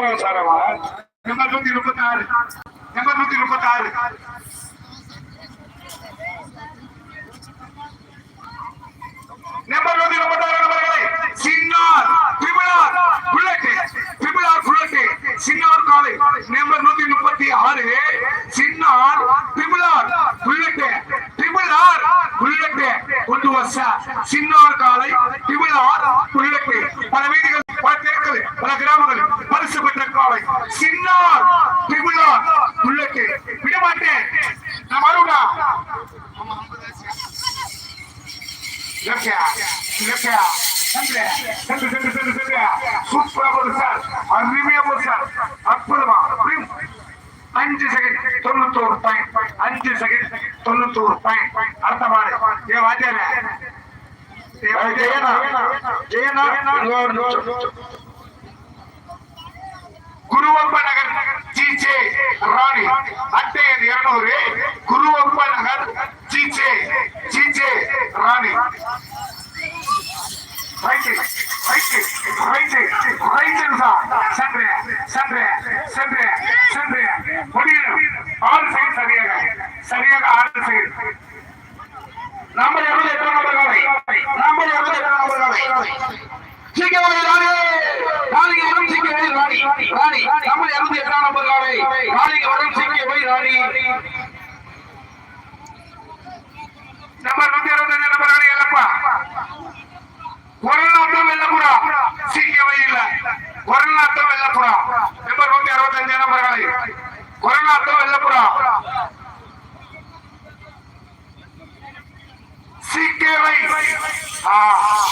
ஃபீலிங்ல போறான் சார் அவன் நம்பர் நூத்தி முப்பத்தி ஆறு நம்பர் நூத்தி முப்பத்தி ஆறு நம்பர் நூத்தி முப்பத்தி ஆறு நம்பர்களை சின்னார் திமிழார் புல்லட் திமிழார் புல்லட் சின்னார் காலை நம்பர் நூத்தி முப்பத்தி ஆறு சின்னார் திமிழார் புல்லட் திமிழார் புல்லட் கொண்டு வருஷ சின்னார் காலை திமிழார் புல்லட் பல வீடுகள் பல தெருக்கள் பல கிராமங்கள் பரிசு பெற்ற காலை சின்னார் திமிழார் புல்லட் விடமாட்டேன் நான் வருவா லட்சியா லட்சியா சென்று சென்று சென்று சென்று சென்று சூப்பரா போகுது சார் அருமையா போகுது சார் அற்புதமா பிரிம். அஞ்சு செகண்ட் தொண்ணூத்தோரு பாயிண்ட் அஞ்சு செகண்ட் தொண்ணூத்தோரு பாயிண்ட் அடுத்த மாடு ஏ வாத்தியாரே குருவப்ப நகர் ஜிஜே ராணி. அட்டை எண் இருநூறு. குருவப்ப நகர் ஜிஜே ஜிஜே ராணி. ரைட்டு ரைட்டு ரைட்டு ரைட்டு சென்று சென்று சென்று சென்று முடியும் ஆறு செய்யும் சரியாக. சரியாக ஆறு சைடு நம்பர் இருபது எட்டு காலை நம்பர் இருபது எட்டு நம்பர் காலை சீக்கிரம் ராணி ராணிக்கு வரும் சீக்கிரம் ராணி ராணி நம்பர் இருபது எட்டாம் நம்பர் காலை ராணிக்கு வரும் சீக்கிரம் ராணி நம்பர் நூத்தி அறுபத்தஞ்சு நம்பர் ராணி எல்லப்பா கொரோனாட்டம் வெள்ளப்புறா சீக்கிரமே இல்ல கொரோனாட்டம் வெள்ளப்புறா. நம்பர் நூத்தி அறுபத்தஞ்சு நம்பர் காலை கொரோனாட்டம் வெள்ளப்புறா. சீக்கிரமே ஆ.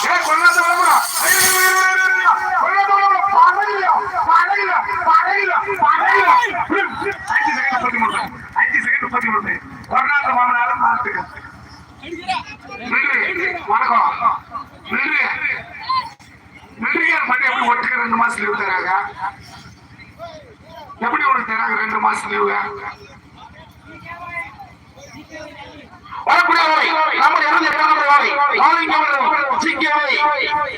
ஏ கொரோனாட்டம் வெள்ளப்புறா கொரோனாட்டம் வெள்ளப்புறா பாடையில பாடையில பாடையில பாடையில அஞ்சு செகண்ட் பத்தி முடியும் அஞ்சு செகண்ட் பத்தி முடியும் கொரோனாட்டம் வாங்கினாலும் பார்த்துக்க நன்றி வணக்கம் நன்றி நன்றியார் பண்ணி எப்படி ஒட்டுக்க ரெண்டு மாசம் லீவு தராங்க எப்படி உனக்கு தராங்க ரெண்டு மாசம் லீவு வரக்கூடிய வேலை நம்ம இருந்து எட்டாம் நம்பர் வேலை நாளைக்கு வரும் சிங்கம்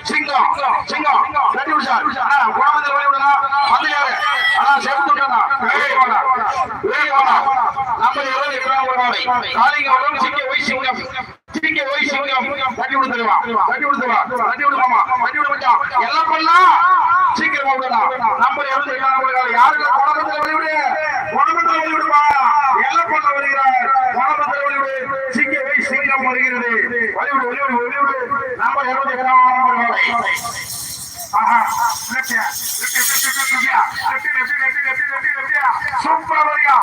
சிங்கம் சிங்கம் ரெண்டு நிமிஷம் அண்ணா குணமந்திர வழி விடனா வந்து யாரு அண்ணா சேர்த்து விட்டா வேலை வேணா வேலை வேணா நம்ம இருந்து எட்டாம் நம்பர் வேலை நாளைக்கு வரும் சிங்கம் ஒய் சிங்கம் சிங்க ஒய் சிங்கம் தட்டி விடுத்துருவா தட்டி விடுத்துருவா தட்டி விடுவாமா தட்டி விட எல்லாம் பண்ணலாம் சீக்கிரமா விடலாம் நம்ம இருந்து எட்டாம் நம்பர் வேலை யாருக்கு குணமந்திர வழி விடு எல்லாம் பண்ண வருகிறார் குணமந்திர வழி சிங்க ஒய் சிங்கம் வருகிறது வழிவிடு வழிவிடு வழிவிடு நம்ம இருந்து ஆஹா லட்சியா லட்சியா லட்சியா லட்சியா லட்சியா வரியா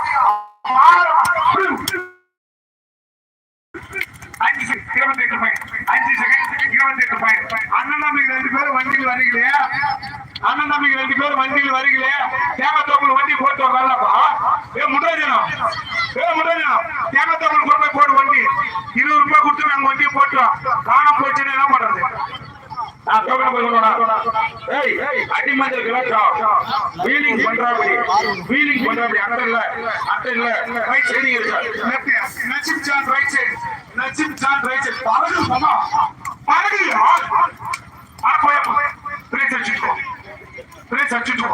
அஞ்சு இருபத்தி எட்டு பாயிண்ட் அஞ்சு செகண்ட் இருபத்தி எட்டு பாயிண்ட் அண்ணன் தம்பிக்கு ரெண்டு பேரும் வண்டியில் வரீங்களே அண்ணன் தம்பிக்கு ரெண்டு பேரும் வண்டியில் வரீங்களே தேவத்தோப்புல வண்டி போட்டு வரலப்பா ஏ முடாஜனம் ஏ முடாஜனம் தேவத்தோப்புல கொண்டு போய் போட்டு வண்டி. இருபது ரூபாய் கொடுத்து நாங்க வண்டியை போட்டோம் காணாம போச்சுன்னு என்ன பண்றது நான் தோக்கல போய் கொண்டு ஏய் அடி மஞ்சள் கிளச்சோம் வீலிங் பண்றாப்படி வீலிங் பண்றாப்படி அட்டை இல்ல அட்டை இல்ல. ரைட் சைடு இருக்கு. நச்சிப் ஜான் ரைட் சைடு நச்சிப் ஜான் ரைட் சைடு பறகு மாமா. பறகு ஆ போய் பிரேஸ் அடிச்சுக்கோ. பிரேஸ் அடிச்சுக்கோ.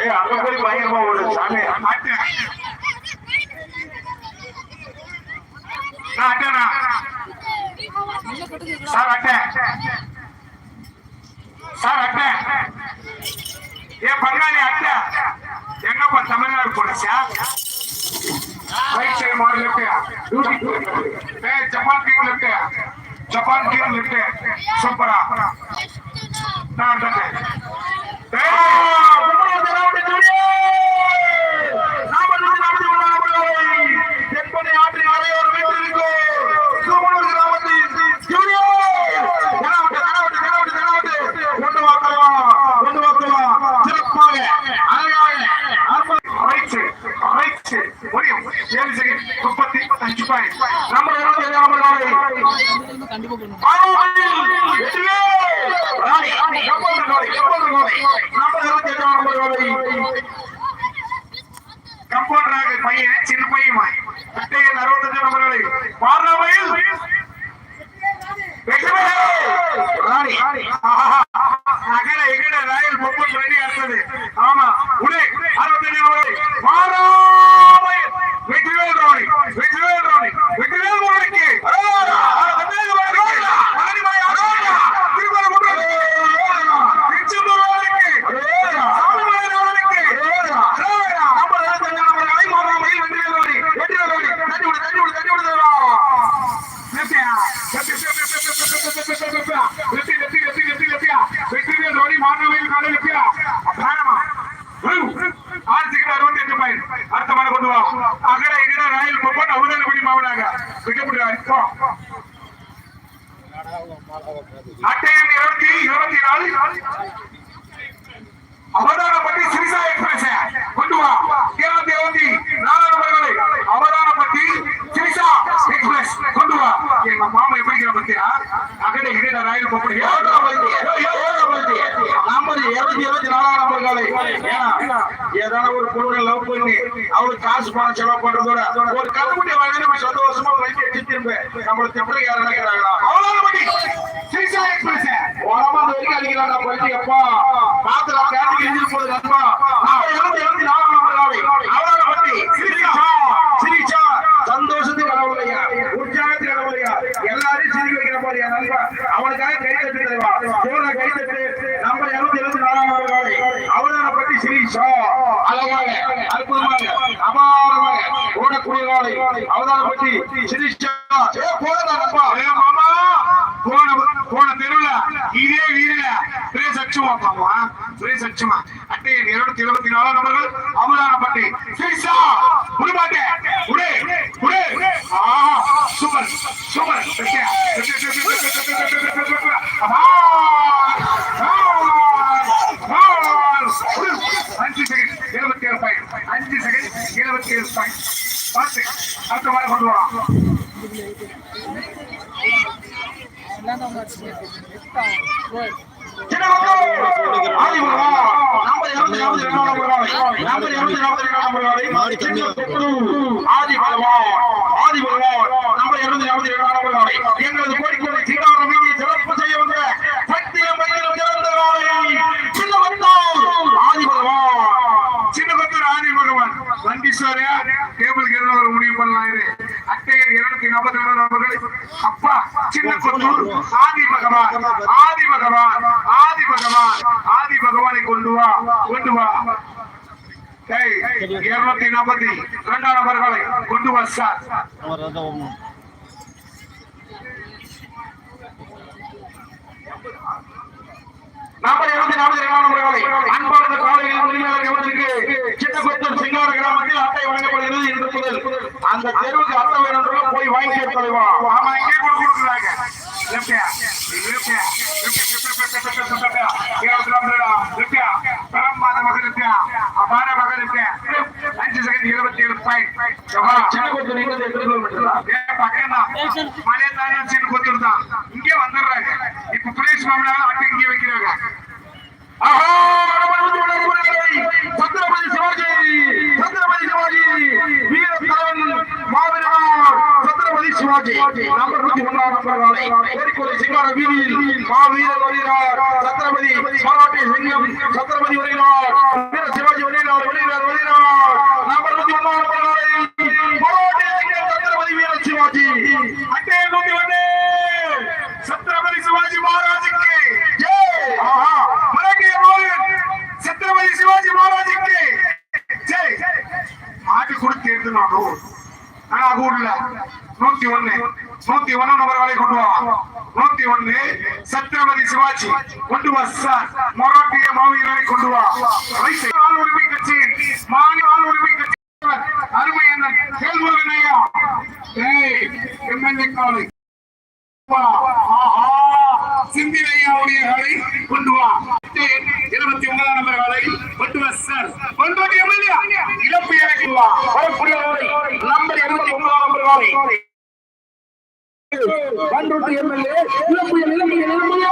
ஏய் அங்க போய் பயங்கரமா ஓடு சாமி. மாட்டேன் நான் அட்டேனா சார் அட்டேன் சார் அட்டை ஏன் பங்காளி அட்டை எங்கப்பா தமிழ்நாடு போனச்சா ரைட் சைடு மாடு லெஃப்ட் ஏ ஜப்பான் டீம் இருக்கு ஜப்பான் டீம் இருக்கு சூப்பரா. நான் தட்டே பையன் சின்ன பையன் குட்டையில் அறுபத்தஞ்சு நம்பர்கள் பாடுறவையில் நகர எகட ராயல் பொம்பல் ரெடி அடுத்தது ஆமா. நம்பர் இருபத்தி இருபத்தி நாலாம் நம்பர் காலை. ஏன்னா ஏதாவது ஒரு பொருளை லவ் பண்ணி அவளுக்கு காசு பணம் செலவு பண்றதோட ஒரு கருமுடி வாங்கி நம்ம சந்தோஷமா வண்டி எடுத்து திரும்ப நம்மள திட்டம் யாரும் நினைக்கிறாங்களா அவதானப்பட்டி சிறிசா எக்ஸ்பிரஸ். உரமா வரைக்கும் அடிக்கிறாங்க பள்ளி அப்பா பாத்துல கேட்டு போகுது அப்பா ஸ்ரீஷா அழகாக அற்புதமாக அபாரமாக ஓடக்கூடிய நாளை அவதானப்பட்டி ஸ்ரீஷா போடலாம்ப்பா மாமா போன போன தெருவில் இதே வீதியில பிரே சச்சுமா பாவா பிரே சச்சுமா அட்டை இருநூத்தி இருபத்தி நாலாம் நபர்கள் அவதானப்பட்டி ஸ்ரீஷா உருமாட்டே உடே உடே ஆஹா. சூப்பர் சூப்பர் அப்பா அஞ்சு செகண்ட் இருபத்தி ஏழு பாயிண்ட் அஞ்சு செகண்ட் இருபத்தி ஏழு பாயிண்ட் பார்த்து அடுத்த மாதிரி கொண்டு வரலாம் ஆதி பகவான் ஆதி பகவான் நம்ம இருநூத்தி நாற்பத்தி இரண்டாம் எங்களது கோரிக்கை சிறப்பு செய்ய வந்த சக்திய மையம் திறந்த காலையில் டேபிளுக்கு எதிர ஒரு முடிவு பண்ணலாம் இது. அட்டையர் இருநூத்தி நாற்பத்தி ரெண்டு நபர்கள் அப்பா சின்ன கொத்தூர் ஆதி பகவான் ஆதி பகவான் ஆதி பகவான் ஆதி பகவானை கொண்டு வா கொண்டு வா. இருநூத்தி நாற்பத்தி இரண்டாம் நபர்களை கொண்டு வா சார். நாற்பது இருபத்தி நாற்பது இரண்டாம் முறைகளை அன்பார்ந்த காலையில் உரிமையாளர் எவருக்கு சின்னப்பத்தூர் சிங்கார கிராமத்தில் அட்டை வழங்கப்படுகிறது என்று அந்த தெருவுக்கு அட்டை வேணும் போய் வாங்கி தலைவா ஆமா இங்கே கொடுக்குறாங்க இருபத்தி ஏழு பாயிண்ட் சின்ன கொத்தூர் இருபத்தி எட்டு கிலோமீட்டர் மலையை தானே சின்ன கொத்தூர் கட்சி கொண்டு வா சார். மராட்டிய மாவீரரை கொண்டு வா ஆள் உரிமை கட்சி. மாநில ஆள் உரிமை கட்சி. அருமை என்ன கேள்வரன் ஐயா. ஏய் எம்எல்ஏ காலை. காலை கொண்டு வா இருபத்தி ஒன்பதாம் நம்பர் காலை கொண்டு வா சார். கொண்டு வந்து எம்எல்ஏ. இழப்பு வரக்கூடிய நம்பர் இருபத்தி ஒன்பதாம் நம்பர் பன்ருட்டு எம்எல்ஏ இளம்புய நிலம்புய நிலம்புய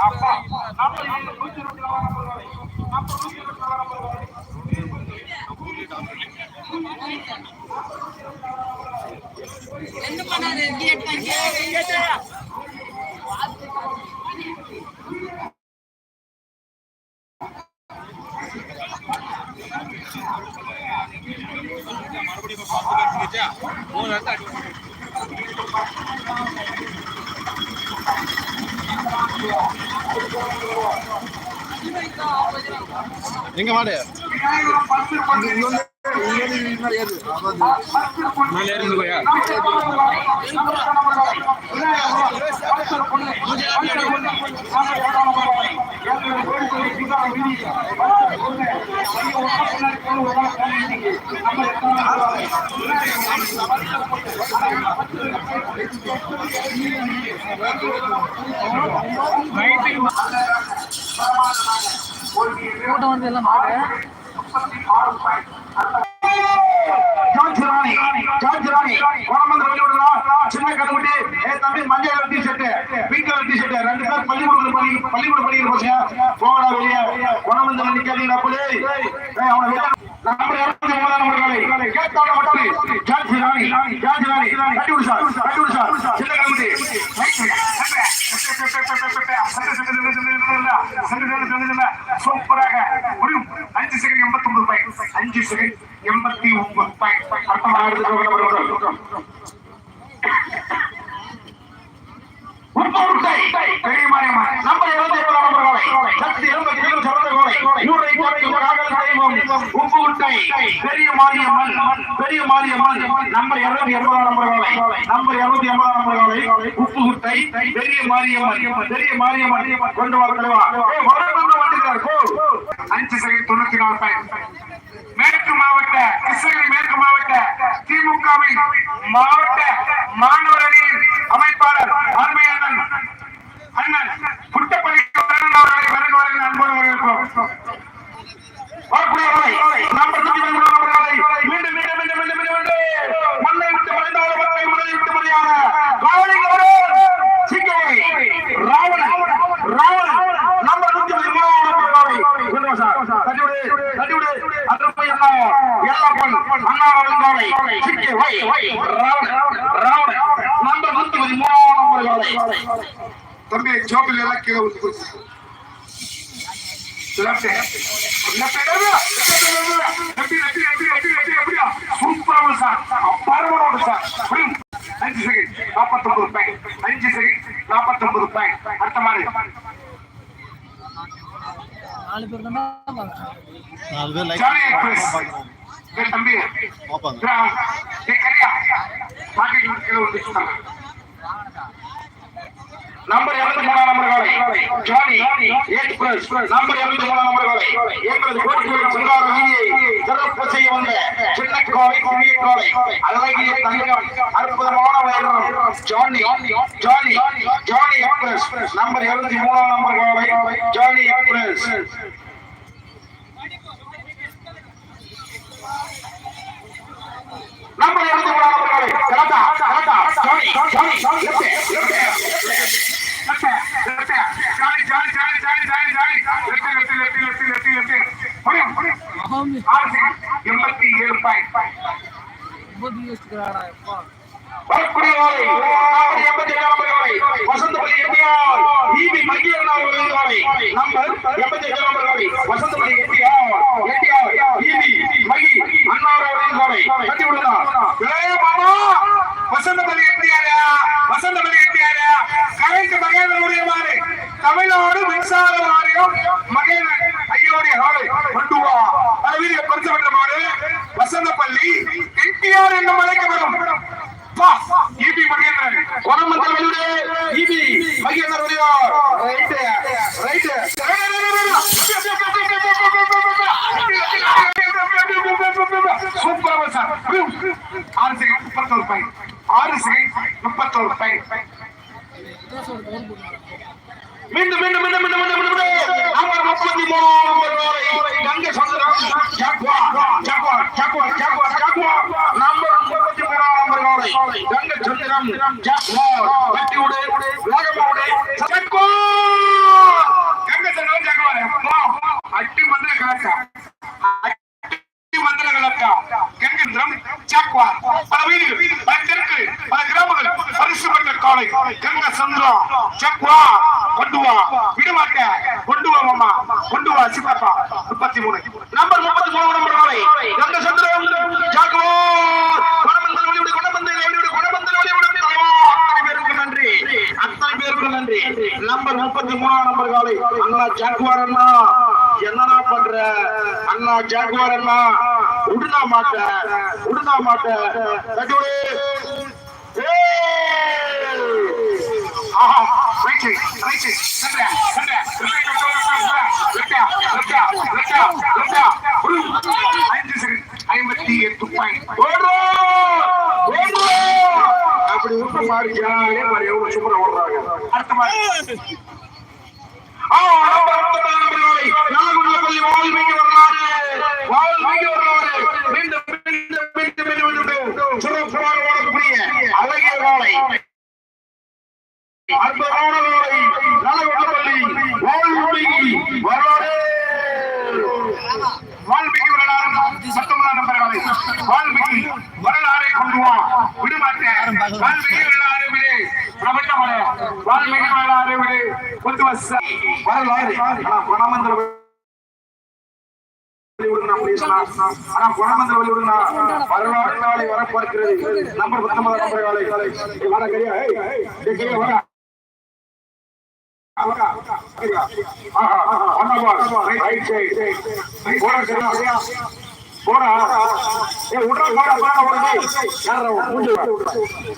அப்பா நாற்பது நூற்றி இருபத்தி நாலாம் நம்பர் வரை நாற்பது நூற்றி இருபத்தி நாலாம் நம்பர் வரை எங்க மாடு பத்து மாடு? ஜார்ஜ் ராணி ஜார்ஜ் ராணி சின்ன கட்டுப்பட்டி ஏ தம்பி மஞ்சள் colour T-shirt pink colour T-shirt ரெண்டு பேர் பள்ளிக்கூடம் பண்ணி பள்ளிக்கூடம் படிக்கிற பசங்க போகடா வெளிய கோணமந்த நிக்காதீங்க அப்படி அவனை வெளிய நம்பர் இருபத்தி ஒன்பதாம் நம்பர் காலை கேட்டான மட்டும் ஜார்ஜ் ராணி ஜார்ஜ் ராணி கட்டி விடு சார் கட்டி விடு சார் சின்ன கட்டுப்பட்டி சூப்பராக அஞ்சு உப்பு முட்டை பெரிய மாரியம்மன் பெரிய மாரியம்மன் நம்பர் இருநூத்தி எண்பதாம் நம்பர் காலை நம்பர் இருநூத்தி எண்பதாம் நம்பர் காலை உப்பு முட்டை பெரிய மாரியம்மன் பெரிய மாரியம்மன் கொண்டு வர அஞ்சு செகண்ட் தொண்ணூத்தி நாலு மேற்கு மாவட்ட கிருஷ்ணகிரி மேற்கு மாவட்ட திமுகவின் மாவட்ட மாணவர் அணியின் அமைப்பாளர் அருமையான அண்ணன் அண்ணன் புட்டப்பள்ளி அவர்களை வருக வருக அன்போடு வரவேற்போம் வரக்கூடிய காலை நம்பர் நூத்தி பதிமூணாம் நம்பர் காலை மீண்டும் மீண்டும் மீண்டும் மீண்டும் மீண்டும் மீண்டும் மண்ணை விட்டு மறைந்தாலும் மண்ணை மண்ணை விட்டு மறையாக காவலிங்க வரும் சிங்கை ராவணன் ராவணன் நம்பர் நூத்தி பதிமூணாம் நம்பர் காலை கொண்டு வா சார் தட்டி விடு தட்டி விடு அட்ரஸ் அண்ணா எல்லப்பன் அண்ணா சார். சார். அஞ்சு செகண்ட் நாற்பத்தொன்பது பாயிண்ட் அஞ்சு செகண்ட் நாற்பத்தொன்பது பாயிண்ட் அடுத்த மாதிரி நாலு பேர் நாலு பேர் தம்பி நம்பர் மூணாம் நம்பர் காலை ஜானி எக்ஸ்பிரஸ் நம்பர் இருபத்தி மூணாம் நம்பர் காலை எங்களது சிறப்பு செய்ய வந்த சின்ன அழகிய தங்கம் அற்புதமான வைரம் Johnny Johnny Johnny express number இருபத்தி மூணாம் நம்பர் காலை ஜானி எக்ஸ்பிரஸ் நம்பர் இருபத்தி மூணாம் நம்பர் காலை கரெக்டா கரெக்டா Johnny Johnny Johnny left left jolly jolly jolly jolly jolly jolly left left left left left left முடியும் முடியும் ஆமாம் ஆறு செகண்ட் எண்பத்தி ஏழு பாயிண்ட் ரொம்ப யோசிக்கிறாடா எப்பா வரக்கூடிய வாழை நம்பர் எண்பத்தி ஏழாம் நம்பர் வாழை வசந்தபலி எம்ஜிஆர் ஈபி மகிழன் அவர்கள் வாழை நம்பர் எண்பத்தி ஏழாம் நம்பர் வாழை வசந்தபலி எம்ஜிஆர் எம்ஜிஆர் ஈபி மகி அண்ணா அவர்களின் வாழை கட்டி விடுதா ஏய் மாமா வசந்தபலி எட்டியாரா வசந்தபலி எட்டியாரா கலைக்கு மகேந்திரனுடைய மாறு தமிழ்நாடு மின்சார வாரியம் மகேந்திரன் ஐயோடைய ஹாலை கொண்டு வா அளவீரிய பரிசு பெற்ற மாறு வசந்தப்பள்ளி என்டிஆர் என்னும் அழைக்கப்படும் வா இபி மகேந்திரன் கொரமந்தல் வெளியுடு ஈபி மகிழன் அவர்கள் ரைட் ரைட் சூப்பர் சார் ஆறு செகண்ட் முப்பத்தோரு செகண்ட் மீண்டும் மீண்டும் மீண்டும் மீண்டும் மீண்டும் மீண்டும் நம்பர் முப்பத்தி மூணு கங்கை சந்திரம் ஜாக்வா ஜாக்வா ஜாக்வா ஜாக்வா ஜாக்வா நம்பர் முப்பத்தி மூணாம் நம்பர் கங்கை சந்திரம் ஜாக்வா ஜாக்வா கங்கை அட்டி மந்திர கலக்கா கங்கேந்திரம் பல வீடுகள் பல தெற்கு பல கிராமங்கள் பரிசு பெற்ற காலை. கங்க சந்திரம் ஜாக்குவா கொண்டு வா. விடமாட்ட கொண்டு வா மாமா கொண்டு வா சிப்பாப்பா முப்பத்தி மூணு நம்பர் முப்பத்தி மூணு நம்பர் காலை கங்கை சந்திரம் ஜாக்வா. குணமந்தல் வழிவிடு குணமந்தல் வழிவிடு குணமந்தல் வழிவிடு அத்தனை பேருக்கு நன்றி. அத்தனை பேருக்கு நன்றி. நம்பர் முப்பத்தி மூணாம் நம்பர் காலை. அண்ணா ஜாக்குவார் அண்ணா என்னடா பண்ற? அண்ணா ஜாக்குவார் அண்ணா உடுனா மாட்ட உடுனா மாட்ட. கட்டுவிடு ஆஹா ரைட் ரைட் சைடு சண்டை சண்டை லெஃப்டா லெஃப்டா லெஃப்டா ஐந்து செகண்ட் ஐம்பத்தி எட்டு பாயிண்ட் அப்படி விட்டு மாறி ஜாலியா மாறி எவ்வளவு ஓடுறாங்க அடுத்த மாதிரி ஆ, நம்பர் முப்பத்தி நாலு நம்பர் காலை நாகர்கோவில் வால்மீகி வரலாறு வால்மீகி வரலாறு மீண்டும் மீண்டும் மீண்டும் மீண்டும் மீண்டும் சிறப்பாக ஓடக்கூடிய அழகிய காலை அற்புதமான காலை நாகர்கோவில் வால்மீகி வரலாறு வால்மீகி வரலாறு பத்தொன்பதாம் நம்பர் வேலை வால்மீகி வரலாறை கொண்டு வா. விடுமாட்டேன் வால்மீகி வரலாறு விடு. பிரபஞ்சமட வால்மீகி வரலாறு விடு. கொண்டு வா சார். வரலாறு. குணமந்திர வரலாறு நாளை வர பார்க்கிறது நம்பர் பத்தொன்பது நம்பர் வர வர ஆஹா, ஆஹா. Right side. சரியா? போடா. ஏ உடற போடா, போடா, போடா, டேய். மூஞ்சி